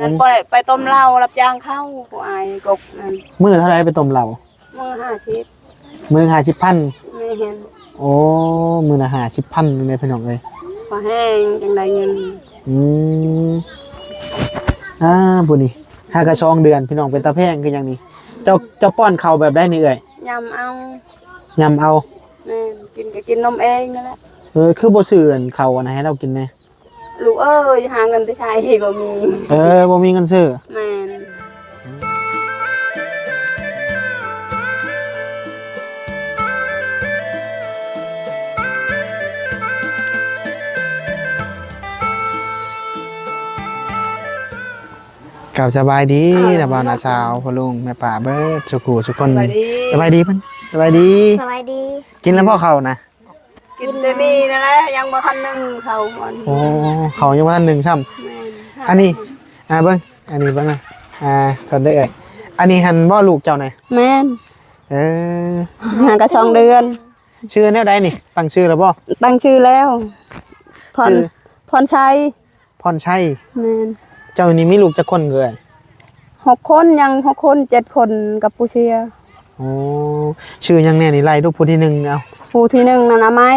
นั่นไปไปต้มเหล้ารับจ้างเข้าผู้อายกบนั่นมือเท่าไรไปต้มเหล้ามือห้าสิบมือหาชิบพันไม่เห็นโอ้มือละหาชิบพันในพี่น้องเลยพอแห้งจังไดเงินอืมอ่าบุนี่ห้ากระชองเดือนพี่น้องเป็นตาแพงคืออย่างนี้ เจ้าเจ้าป้อนเขาวแบบได้นี่เอ่ยยำเอายำเอาแม่นกินก็กินนมเองนั่นแหละเออคือบ่ซื้ออันเขาวอันไหนให้เรากินแน่ ลูกเอ้ยหาเงินไปใช้บ่มีเออบ่มีเงินซื้อแม่นกับสบายดีนะบ่าวนาสาวพ่อลุงแม่ป่าเบิดสุขุทุกคนสวัสดีสบายดีเพิ่นสบายดีสวัสดี กินแล้วพ่อเขานะ กินแต่นี่นั่นแหละยังบ่ทันนึงเขาก่อนโอ้เขายังบ่ทันหนึ่งซ้ำแม่นอันนี้อ่าเบิ่งอันนี้เบิ่งนะอ่าตอนได้เอ่ยอันนี้หันบ่ลูกเจ้าหน่อยแม่นเออหากระชองเดือน ชื่อแนวใดนี่ ตั้งชื่อแล้วบ่ตั้งชื่อแล้ว พรชื่อพรชัยพรชัยแม่นเจ้านี่มีลูกจักคนเกยหกคนยังหกคนเจ็ดคนกับปูเชีย โอ้ชื่อยังแน่นี่ไล่ลูกผู้ที่หนึ่งเอาผู้ที่หนึ่งนันอาไม้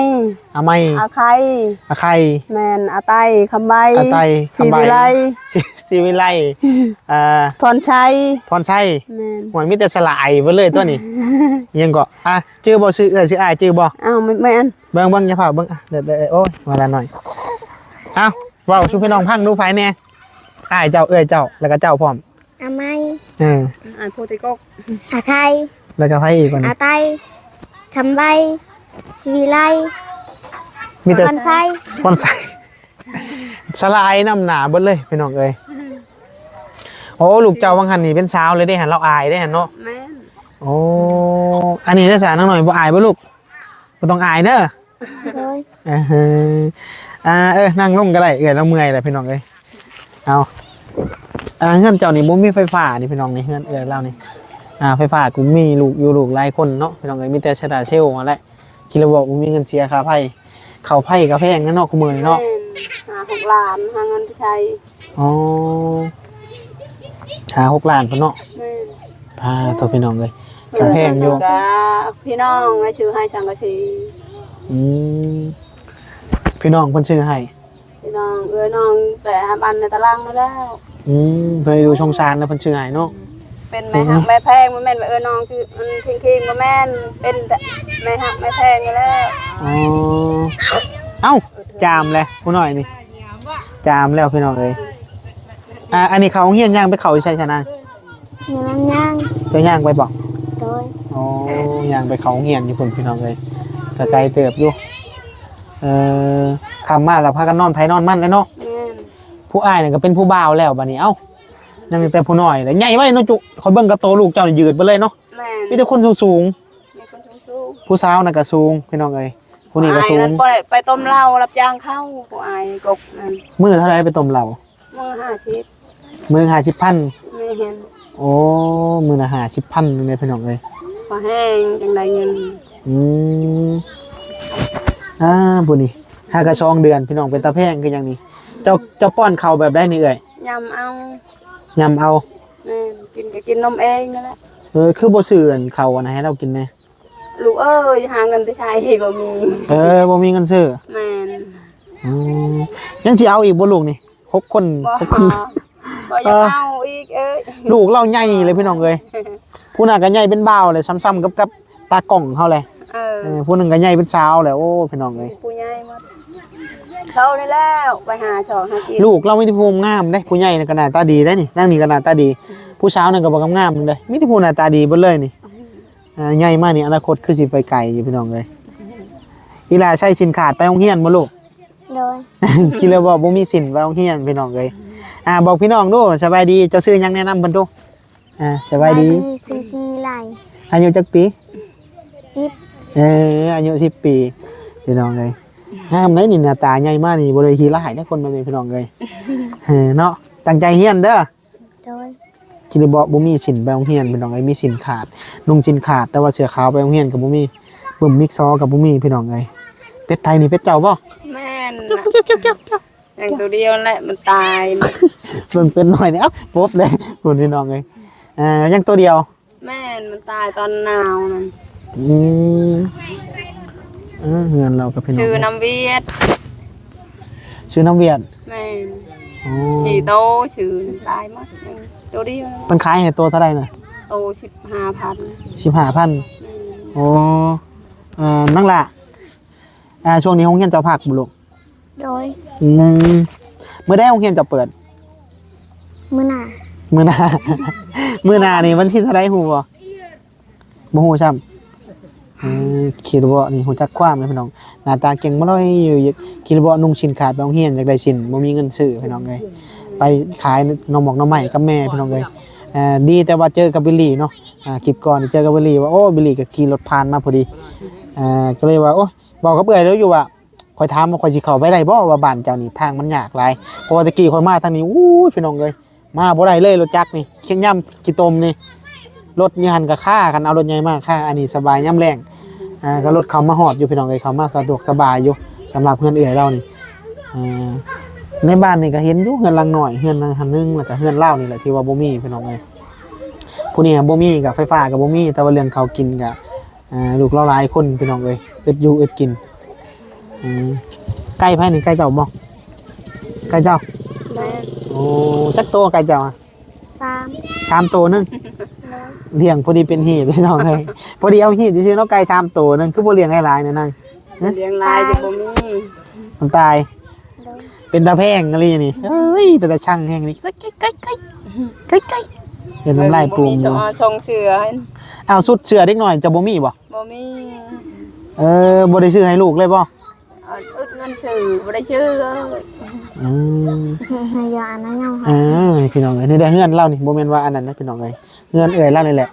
อาไม่อาไข่อาไข่แมนอาไตคำใบอาไต้ชีคำใบวิไลสิสิวิไลอ่าพรชัยพรชัยแมนหวยมีแต่สลายเบิดเลยตัวนี้ยังก็อะชื่อบ่ชื่อเอ้ยชื่ออ้ายชื่อบ่อ้าวไม่แมนเบิ่งเบิ่งอย่าเผาเบิ่งอะเดี๋ยวเดี๋ยวโอ้ยมาละหน่อยเอ้าเว้าชูพี่น้องพังดูภายแน่อ้ายเจ้าเอ้ยเจ้าแล้วก็เจ้าพร้อมอาไมเอออ่านโพธิกกอาไทย แล้วก็ไผอีกคนอาไตคำใบสวีไลมีแต่ คอนไซพรชัยสลายน้ำหนาเบิดเลยพี่น้องเอ้ยโอ้ลูกเจ้าวังหันนี่เป็นสาวเลยได้หันเราอายได้หันเนาะแมนโอ้อันนี้ได้สารหน่อยบ่อายบ่ลูกบ่ต้องอายเด้อโดยเอออ่าเออนั่งลงก็ได้เอ้ยแล้วเมื่อยแหละพี่น้องเอ้ยเอาอ่าเฮือนเจ้านี่บ่มีไฟฟ้านี่พี่น้องนี่เฮือนเอ้ยเล่านี่ อ่าไฟฟ้ากูมีลูกอยู่ลูกหลายคนเนาะพี่น้องเอ้ยมีแต่ชดาเซลล์มาแหละคิดแล้วบอกบ่มีเงินเสียค่าไฟเข้าไฟก็แพงนะเนาะคุมื้อนี้เนาะแม่หาหกล้านหาเงินไปใช้อ๋อหาหกล้านพุ่นเนาะแม่นพาตัวพี่น้องเลยก็แพงอยู่ก็พี่น้องให้ชื่อให้สังกะสีอืมพี่น้องเพิ่นชื่อให้พี่น้องเอ้ยน้องแต่บันในตารางมาแล้วอืมไปดูชงซานแล้วเพิ่นชื่อให้เนาะ เป็นแม่หักแม่แพงบ่แม่นว่าเออน้องชื่อมันคิงคิงบ่แม่นเป็นแต่แม่หักแม่แพงอยู่แล้วอ๋อเอ้าจามเลยผู้น้อยนี่จามแล้วพี่น้องเอ้ยอ่าอันนี้เขาเฮียนย่างไปเขาใช่ชนะอยู่น้ำย่างเจะย่างไปบอกโดยอ๋อย่างไปเขาเฮียนอยู่พุ่นพี่น้องเลยแต่ไกลเติบอยู่เอ่อคำมาแล้วพากันนอนไผนอนมันเลยเนาะแม่นผู้อ้ายนี่ก็เป็นผู้บ่าวแล้วบัดนี้เอ้า ยังแต่ผู้น้อยเลยใหญ่ไว้เนาะจุคอยเบิ่งกระโตลูกเจ้านี่ยืดไปเลยเนาะแม่นมีแต่คนสูงมีคนสูงๆผู้สาวน่ะก็สูงพี่น้องเอ้ยผู้ๆนี้ก็อายสูงนั่นไปไปต้มเหล้ารับจ้างเข้าผู้อายกบนั่นมือเท่าไรไปต้มเหล้ามือห้าสิบมือหาชิบพันไม่เห็นโอ้มือละหาชิบพันเลยพี่น้องเอ้ยพอแห้งจังไดเงินอืมอ่าผู้นี้หากระชองเดือนพี่น้องเป็นตาแพงคืออย่างนี้ เจ้าเจ้าป้อนเขาวแบบได้นี่เอ้ยยำเอา ยำเอาแม่นกินก็กินนมเองนั่นแหละเออคือบ่ซื้ออันเขาวอันไหนให้เรากินแน่ลูกเอ้ยหาเงินไปใช้บ่มีเออบ่มีเงินซื้อแม่นอืมยังสิเอาอีกบ่ลูกนี่หกคนบ่หกคนบ่อยากเอาอีกเอ้ยลูกเราใหญ่เลยพี่น้องเอ้ยผู้น่ะก็ใหญ่เป็นบ่าวเลยซ้ำๆกับกับตากล้องเฮาเลยเออเออผู้หนึงก็ใหญ่เป็นสาวแล้วโอ้พี่น้องเอ้ยผู้ใหญ่หมด เขานี่แล้วไปหาช่องหากินลูกเรามีแต่ภูมิงามเด้ผู้ใหญ่น่ะก็หน้าตาดีได้นี่นั่งนี่ก็หน้าตาดี ผู้สาวนั่นก็บ่งามๆนึงเด้มีแต่ผู้หน้าตาดีเบิดเลยนี่อ่าใหญ่มากนี่อนาคตคือสิไปไกลอยู่พี่น้องเอ้ยอีหลาใช้สินขาดไปโรงเรียนบ่ลูก โดยกินแล้วบอกบ่มีสินไปโรงเรียนพี่น้องเอ้ยอ่าบอกพี่น้องดูสบายดีเจ้าซื้อหยังแนะนำเพิ่นดูอ่าสบายดีซีซีไลอายุจักปี ซิป เอออายุ10ปี พี่น้องเอ้ย งามไหนนี่หน้าตาใหญ่มากนี่บ่ได้ขี้ร้ายนะคนแบบนี้พี่น้องเอ้ยเออเนาะตั้งใจเรียนเด้อโดยกินบอกบ่มีสินไปโรงเรียนพี่น้องเอ้ยมีสินขาดนุ่งสินขาดแต่ว่าเสื้อขาวไปโรงเรียนก็บ่มีเบิ่มมิกซอก็บ่มีพี่น้องเอ้ยเป็ดไทยนี่เป็ดเจ้าบ่แม่นน่ะอย่างตัวเดียวแหละมันตายเบิ่งเป็นหน่อยนี่เอ้าปุ๊บเลยคุณพี่น้องเลยอ่ายังตัวเดียว แม่นมันตายตอนหนาวนั่นอืม เออเฮือนเรากับพี่น้องชื่อน้ำเวียดชื่อน้ำเวียดแม่นโอ้ชีโตชื่อตายหมดตัวเดียวมันขายให้ตัวเท่าไหร่น่ะโตสิบห้าพันสิบห้าพันโอ้อ่านั่งละอ่าช่วงนี้ห้องเรียนเจ้าภาคบุลุกโดยอืมเมื่อได้ห้องเรียนจะเปิด มื้อหน้า มือหนามือหนานี่วันที่เท่าไรหูบ่บ่หูช้ำเออ คิดว่านี่หูจักความเลยพี่น้องหน้าตาเก่งบ่เลยอยู่คิดว่านุ่งชินขาดไปโรงเรียนอยากได้ชินบ่มีเงินซื้อพี่น้องเอ้ยไปขายนมหมอกน้ำใหม่กับแม่พี่น้องเอ้ยดีแต่ว่าเจอกับบิลลี่เนาะอ่าคลิปก่อนเจอกับบิลลี่ว่าโอ้บิลลี่ก็ขี่รถผ่านมาพอดีก็เลยว่าโอ้บอกกับเอื้อแล้วอยู่ว่าคอยถามว่าคอยสิเข้าไปได้บ่ว่าบ้านเจ้านี่ทางมันยากหลายเพราะว่าตะกี้คอยมาทางนี้อู้พี่น้องเอ้ยมาบ่ได้เลยรถจักรนี่เคียงย่ำกี่ตมนี่รถยี่หันกับค่ากันเอารถใหญ่มากค่าอันนี้สบายย่ำแรง อ่าก็รถเขามาหอดอยู่พี่น้องเลยเขามาสะดวกสบายอยู่สำหรับเพื่อนเอื่อยเรานี่อ่าในบ้านนี่ก็เห็นอยู่เฮือนหลังหน่อยเฮือนหลังหันหนึงแล้วก็เฮือนเล่านี่แหละที่ว่าบ่มีพี่น้องเลยผู้นี้บ่มีกับไฟฟ้ากับบ่มีแต่ว่าเรื่องเขาวกินกับอ่าลูกเราหลายคนพี่น้องเลยอึดอยู่อึดกินอืมใกล้ไผนี่ใกล้เจ้าบ่ใกล้เจ้าแม่นโอ้จักโตใกล้เจ้าอะสามสามตัวหนึง เลี้ยงพอดีเป็นหีดพี่น้องเลยพอดีเอาหีดชื่อๆเน้องไก่สามตัวหนึงคือบ่เลี้ยงให้หลายๆนะนั่งเลี้ยงลายจะบ่มีมันตายโดยเป็นตาแพงอะไรนี่เอ้ยเป็นตาช่างแห้งนี่ใกล้ใกล้ใกล้ใกล้ใกล้ใกล้เห็นน้ำลายปรุงบ่มีอชยู่อชงเสือให้อ้าวสุดเสือเด็กหน่อยจะบ่มีบ่บ่มีเออบ่ได้ซื้อให้ลูกเลยบ่เอาอึดเงินชื่อบ่ได้ชื่อเลยอืมให้ยาอันนั้นยังเออพี่น้องเอ้ยนี่ได้เฮือนเล่านี่บ่แม่นว่าอันนั้นนะพี่น้องเอ้ย เฮือนเอ้ยเล่านี่แหละ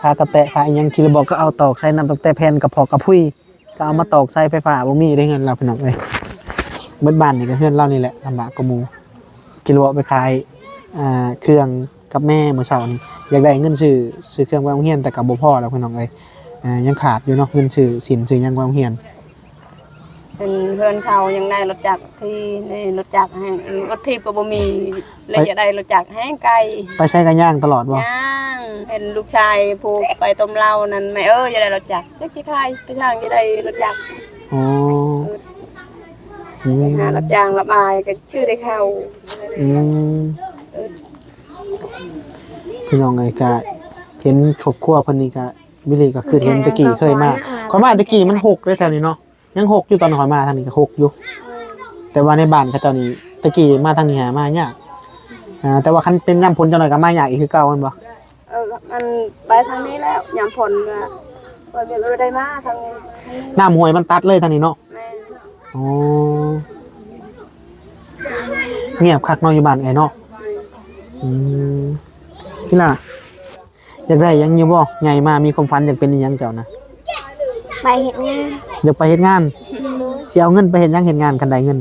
พากระแตะพาอีหยังคิดบอกก็เอาตอกใส่น้ำตั้งแต่แผ่นกระพอกกระพุ้ยก็เอามาตอกใส่ไฟฟ้าบ่มีได้เฮือนเราพี่น้องเอ้ยเบิดบ้านนี่ก็เพื่อนเล่านี่แหละลำบากกว่าหมูกิโลไปขายอ่าเครื่องกับแม่เมื่อเช้านี้อยากได้เงินซื้อซื้อเครื่องไว้โรงเรียนแต่กับบ่พอแล้วพี่น้องเอ้ยอ่ายังขาดอยู่เนาะเงินซื้อสินซื้อยังไว้โรงเรียน เป็นเพื่อนเขายังได้รถจักรที่ในรถจักรแห้งรถทีบก็บ่มีเลยจะได้รถจักรแห้งไกลไปใช้กันย่างตลอดบ่ย่างเห็นลูกชายผูกไปต้มเหล้านั่นแม่เอ้ยจะได้รถจักรจักสิคายไปช่างจะได้รถจักรอ๋ออืไปมหารับจ้างรับอายก็ชื่อได้เข้าอืมพี่น้องเอ้ยก็เห็นครอบครัวเพิ่นนี่ก็วิลลี่ก็คือเห็นตะกี้เคยมาข่อยมาตะกี้มันหกเลยแถวนี้เนาะ ยังหกอยู่ตอนข่อยมาทางนี้ก็หกอยู่ แต่ว่าในบ้านเขาเจ้านี่ตะกี้มาทางนี้หามายากอ่าแต่ว่าคันเป็นยามพ้นเจ้าหน่อยก็มายากอีกคือเก่าแมันบ่เออมันไปทางนี้แล้วยามผลก็เปิดเวได้มาทางนี้ทางนี้น้ำห้วยมันตัดเลยทางนี้เนาะแม่อ๋อเงียบคักเนาะอยู่บ้านไอ้เนาะอืมพี่ล่ะอยากได้หยังอยู่บ่ใหญ่มามีความฝันอยากเป็นอิหยังเจ้านะ ไปเฮ็ดงาน อยากไปเฮ็ดงานสิเอาเงินไปเฮ็ดหยังเฮ็ดงานคันใดเงิน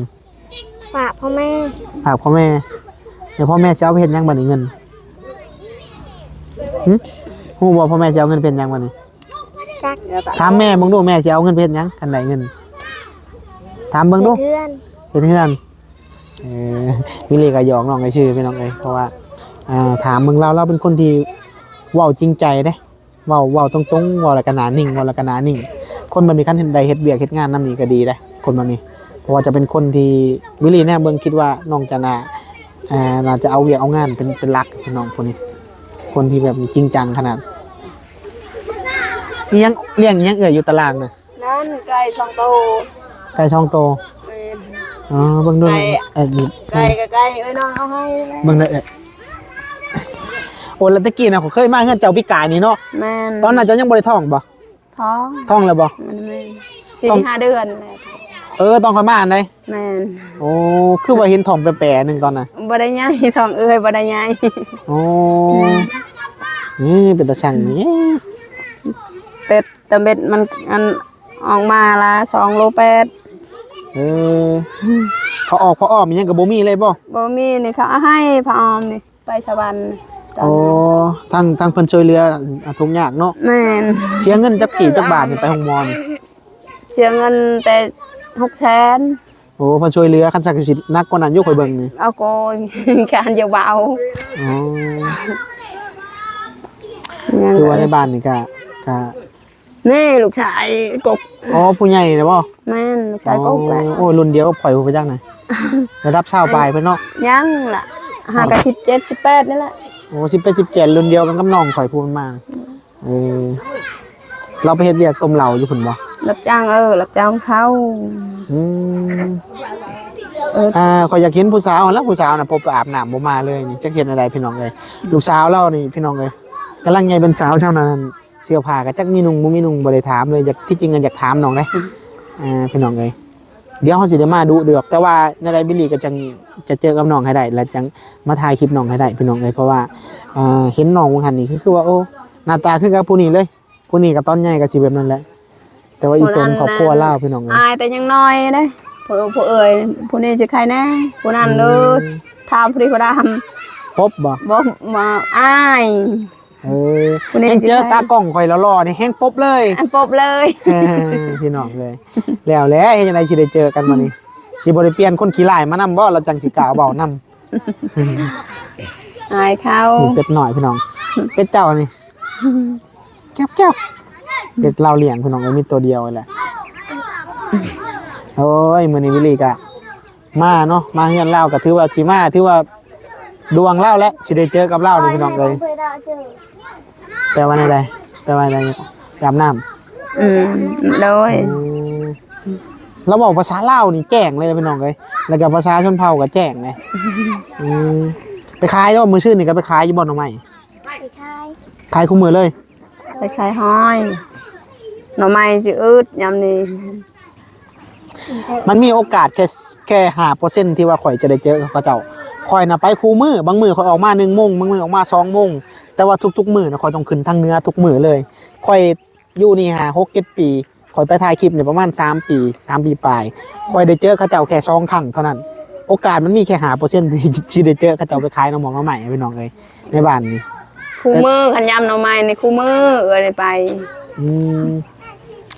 ฝากพ่อแม่ฝากพ่อแม่เดี๋ยวพ่อแม่สิเอาไปเฮ็ดหยังบัดนี้เงินหึฮู้บ่พ่อแม่สิเอาเงินไปเฮ็ดหยังบัดนี้จักเดี๋ยวตถามแม่เบิ่งดูแม่สิเอาเงินไปเฮ็ดหยังคันใดเงินถามเบิ่งดู เพื่อนเป็นเพื่อนเออวิลลี่ก็หยอกน้องไอ้ชื่อพี่น้องเอ้ยเพราะว่าอ่า ถามเบิ่งเราเราเป็นคนที่เว้าจริงใจเด้เว้าเว้าตรงๆเว้าแล้วก็หนานิ่งเว้าแล้วก็หนานิ่ง คนแบบนี้คันเห็นใดเฮ็ดเวียกเฮ็ดงานนำนี่ก็ดีเด้คนแบบนี้เพราะว่าจะเป็นคนที่วิลลี่เนี่ยเบิ่งคิดว่าน้องจะน่าอ่าน่าจะเอาเวียกเอางานเป็นเป็นหลักพี่น้องคนนี้ คนที่แบบจริงจังขนาดเลี้ยงเลี้ยงอิหยังเอ่ยอยู่ตารางน่ะนั่นไก่ช่องโตไก่ช่องโตแม่อ๋อเบิ่งดูไก่เอ้ยนี่ไก่กับไก่เอ้ยน้องเอาให้เบิ่งได้เอ้ยโอ้แล้วตะกี้น่ะเขาเคยมาเฮือนเจ้าพิกายนี่เนาะแม่นตอนนั้นเจ้ายังบ่ได้ท้องบ่ ท้องท้องแล้วบ่มันแม่นสี่ต้องห้าเดือนแหละเออต้องค่อยมาอันใดแม่นโอ้คือว่าเห็นท้องแปรๆหนึงตอนน่ะบ่ได้ใหญ่ท้องเอ้ยบ่ได้ใหญ่โอ้นี่เป็นตาช่างนี่เป็ดตะเบ็ดมันอันออกมาละ2โลแปดเออพอออกพออ้อมอิหยังก็บ่มีเลยบ่บ่มีนี่เขาเอาให้พระออมนี่ไปสวรรค์ ตอนโอ้ทางทางเพิ่นช่วยเหลืออะทุกยากเนาะแม่นเสียเงินจักกี่จักบาทนี่ไปห้องหมอนี่เสียเงินแต่6แสนโอ้เพิ่นช่วยเหลือคันสักสินักกว่านั้นอยู่ข่อยเบิ่งนี่เอาก็การจะเบาอ๋อคือว่าในบ้านนี่ก็ก็แม่ลูกชายกบอ๋อผู้ใหญ่นะบ่แม่นลูกชายกบแหละโอ้ยรุ่นเดียวกับข่อยผู้ไปจังไหนระดับชาวปลายเพิ่นเนาะยังล่ะหากะสิบเจ็ดสิบแปดนี่แหละ โอ้สิบแปดสิบเจ็ดรุ่นเดียวกันกับน้องข่อยผู้มันมาเออเราไปเฮ็ดเวียกต้มเหล้าอยู่พุ่นบ่รับจ้างเออรับจ้างเขาอืมเอออ่าข่อยอยากเห็นผู้สาวแล้วผู้สาวน่ะพบไปอาบน้ำบ่มาเลยนี่จักเห็นอะไรพี่น้องเอ้ยลูกสาวเรานี่พี่น้องเอ้ยกำลังใหญ่เป็นสาวเท่านั้นเสื้อผ้าก็จักมีนุ่งบ่มีนุ่งบ่ได้ถามเลยอยากที่จริงก็อยากถามน้องเด้อ่าพี่น้องเอ้ย เดี๋ยวเขาสิได้มาดูเดือกแต่ว่าในไลบิลลี่ก็จังจะเจอกับน้องให้ได้ แล้วจังมาถ่ายคลิปน้องให้ได้พี่น้องเอ้ยเพราะว่าอ่าเห็นน้องวงหันนี่คือคือว่าโอ้หน้าตาคือกับผู้นี้เลยผู้นี้กับตอนใหญ่ก็สิแบบนั้นแหละแต่ว่าอีตนครอบครัวเล่าวพี่น้องเอ้ยอายแต่ยังน้อยเด้ผู้ผู้เอ่ยผู้นี้จะใครแน่ผู้นั้นเลยทำผู้นี้ผู้ดพบบ่ำบ่มาอาย เออผู้นี้แห้งเจอจะใครตากล้องข่อยแล้วรอนี่แห้งปบเลย อันปบเลยเออพี่น้องเลย แล้วแหล้วเฮ็ดจังได๋สิได้เจอกันมื้อนี้สิบ่ได้เปลี่ยนคนขี้ร้ายมานำบ่เราจังสิกล้าเว้านำอายเขานี่เป็ดหน่อยพี่น้อง เป็ดเจ้านี่แก้วแก้วเป็ดเราเลี้ยงพี่น้องก็มีตัวเดียวนี่แหละโอ้ยมื้อนี้วิลลี่ก็มาเนาะมาเฮือนเล่าก็ถือว่าสิมาถือว่าดวงเล่าแล้วสิได้เจอกับเล่านี่พี่น้องเลยเคยได้เจอ แปลว่าอะไรแปลว่าอะไรยามน้ำอืมโดยเราบอกภาษาลาวนี่แจ้งเลยนะพี่น้องเลยแล้วก็ภาษาชนเผ่าก็แจ้งเลยอืมไปขายแล้วมือชื่อนี่ก็ไปขายอยู่บ่อนหน่อไม้ไปคายขายคู่มือเลย ไปขายห้อยหน่อไม้สิอืดยำนี่มันมีโอกาสแค่แค่ห้าเปอร์เซ็นที่ว่าข่อยจะได้เจอกับเขาเจ้าข่อยน่ะไปคู่มือบางมือข่อยออกมาหนึ่งโมงบางมือออกมาสองโมง แต่ว่าทุกๆมือนะข่อยต้องขึ้นทางเหนื้อทุกมือเลยข่อยอยู่นี่หาหกเจ็ดปีข่อยไปถ่ายคลิปเนี่ยประมาณสามปีสามปีปลายข่อยได้เจอเขาเจ้าแค่สองครั้งเท่านั้น โอกาสมันมีแค่หาเปอร์เซ็นต์ที่ที่ได้เจอเขาเจ้าไปขายน้ำหมองน้ำใหม่พี่น้องเลยในบ้านนี่คู่มือขันยำหน่อไม้ในคู่มือเอ่ยไป อืม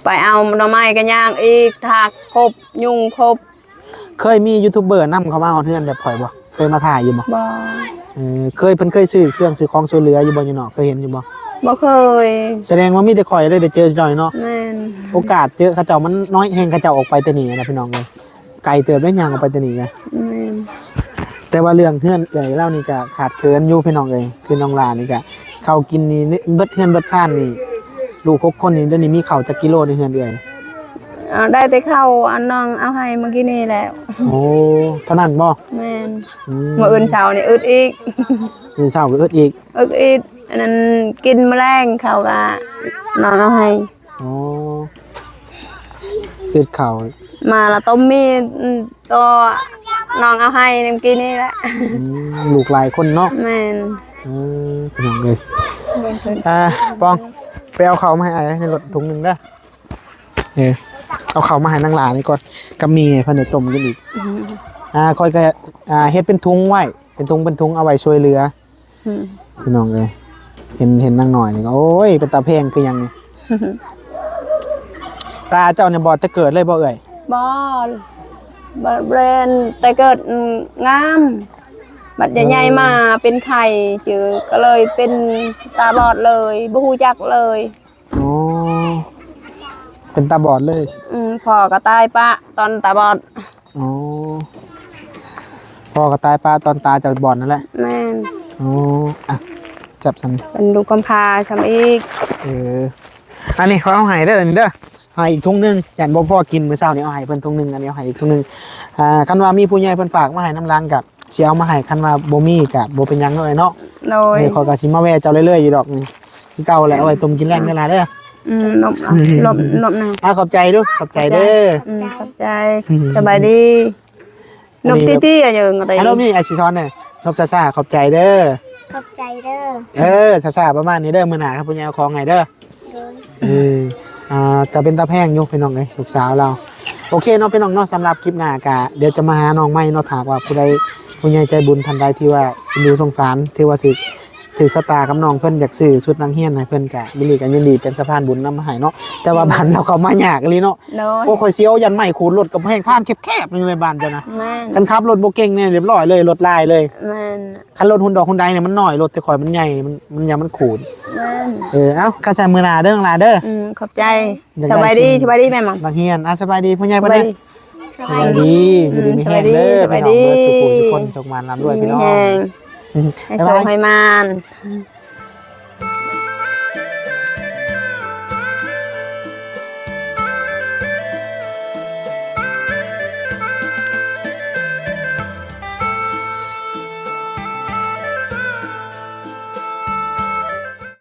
ไปเอาหน่อไม้กันย่างอีกถากครบยุงครบเคยมียูทูบเบอร์นำเขามาเอาเทือนแบบข่อยบ่เค ยมาถ่ายอยู่บ่บ่เออเคยเพิ่นเคยซื้อเครื่องซื้อของช่วยเหลืออยู่บ่อยู่เนาะเคยเห็นอยู่บ่บ่เคย แสดงว่ามีแต่ข่อยเลยได้เจอจ่อยเนาะแม่นโอกาสเจอเขาเจ้ามันน้อยแฮงเขาเจ้าออกไปแต่นี่นะพี่น้องเลยไกลเติบได้ยางออกไปแต่นี่ไงแม่นแต่ว่าเรื่องเพื่อนเอ่ยเล่านี่ก็ขาดเคินอยู่พี่น้องเลยคือน้องลานี่ก็เขาวกินนี่เบิดเฮือนเบิดซ่านนี่ลูกหกคนนี่เดี๋ยวนี้มีข้าวจักกิโลในเฮือนเอ่ยเอาได้แต่เข้าอันน้องเอาให้เมื่อกี้นี่แหล้ว โอ้เท่านั้นบ่แม่นอืมเมื่ออื่นเช้านี่อึดอีกมีเช้าก็อึดอีกอึดอีกอันนั้นกินแมลงเขาก็น้องเอาให้โอ้อึดข้าวมาละต้มมีอืมตัวน้องเอาให้เมื่อกี้นี่แหละ อืมลูกหลายคนเนาะ แม่นเออพี่น้องเลยอ่าปองไปเอาข้าวมาให้ไอ้ในรถถุงหนึงเด้อเออ เอาข้าวมาให้นางหลานี่ก่อนก็มีเพิ่นได้ต้มกันอีกอ่าคอยก็อ่าเฮ็ดเป็นทุงไว้ เป็นทุงเป็นทุงเอาไว้ช่วยเหลืออืมพี่น้องเลยเห็นเห็นนางหน่อยนี่ก็โอ้ยเป็นตาเพลงคือหยังนี่ตาเจ้าเนี่ยบอดจะเกิดเลยบ่เอ่ยบอลบอลเบรนแต่เกิดอืมงาม บัดใหญ่ๆมาเป็นไข่จือก็เลยเป็นตาบอดเลยบ่ฮู้จักเลยอ๋อ เป็นตาบอดเลย อืมพ่อก็ตายปะตอนตาบอดอ๋อพ่อก็ตายป้าตอนตาเจากบอดนั่นแหละแม่นอ๋ออะจับสันเป็นลูกกำพร้าซำอีกเออ อันนี้เขาเอาให้ได้ออันนี้เด้อให้อีกทุงหนึงยันบ่พอกินมื้อเช้านี้เอาให้เพิ่นทุงหนึงอันนี้เอาให้อีกทุงหนึงอ่าคันว่ามีผู้ใหญ่เพิ่นฝากมาให้น้ำล้างกับสิเอามาให้คันว่าบ่มีก็บ่เป็นหยังเลยเนาะ โดย นี่ขอยก็สิมาแวะเจ้าเรื่อยๆอยู่ดอกนี่คือเก่าแหละเอาไว้ต้มกินแรงเวลาเด้อ อืมนบเอานบนบหนาวอ่าขอบใจเด้อขอบใจเด้อ อืมขอบใจอืม สบายดีอันนบนี้ตี้ๆอะยังอะไรฮัลโหลนี่ไอซิซอนเนี่ยนกซาซาขอบใจเด้อ ขอบใจเด้อเออซาซาประมาณนี้เด้อมื้อหน้าครับผู้ใหญ่เอาของไงเด้อ โดย เอออ่าจะเป็นตาแพงอยู่พี่น้องเอ้ยลูกสาวเรา โอเคเนาะพี่น้องเนาะสำหรับคลิปหน้ากะเดี๋ยวจะมาหาน้องใหม่เนาะถากว่าผู้ใดผู้ใหญ่ใจบุญทันใดที่ว่าดูสงสารที่ว่าถึก ถถือสตาร์กับน้องเพิ่นอยากซื้อชุดนักเรียนให้เพิ่นกะบิลลี่ก็ยินดีเป็นสะพานบุญนำมาให้เนาะแต่ว่าบ้านเราก็มายากอีหลีเนาะโดยโอ้ข่อยสิเอายันใหม่ขูดรถกับแพงทางแคบๆนึงเลยบ้านเจ้านะแม่นคันขับรถบ่เก่งเนี่ยเรียบร้อยเลยรถลายเลยแม่นคันรถฮุนดอกฮุนไดเนี่ยมันน้อยรถแต่ข่อยมันใหญ่มันมันยามมันขูดแม่นเออเอ้ากระจายมือหนาเด้อน้องหลาเด้อ อืมขอบใจอยากสได้บายดีสิ่ง สบายดีแม่หมังนักเรียนอะสบายดีพ่อใหญ่สเพิ่นบายเด้อ ดีสบายดีอยู่ดีมีแฮงเด้อสบาพี่ยน้องดีเบิดสุขุสุขคนสุขมานำด้วยพี่น้องมีแฮงอืม ให้บ๊ายโชบาคยให้มาน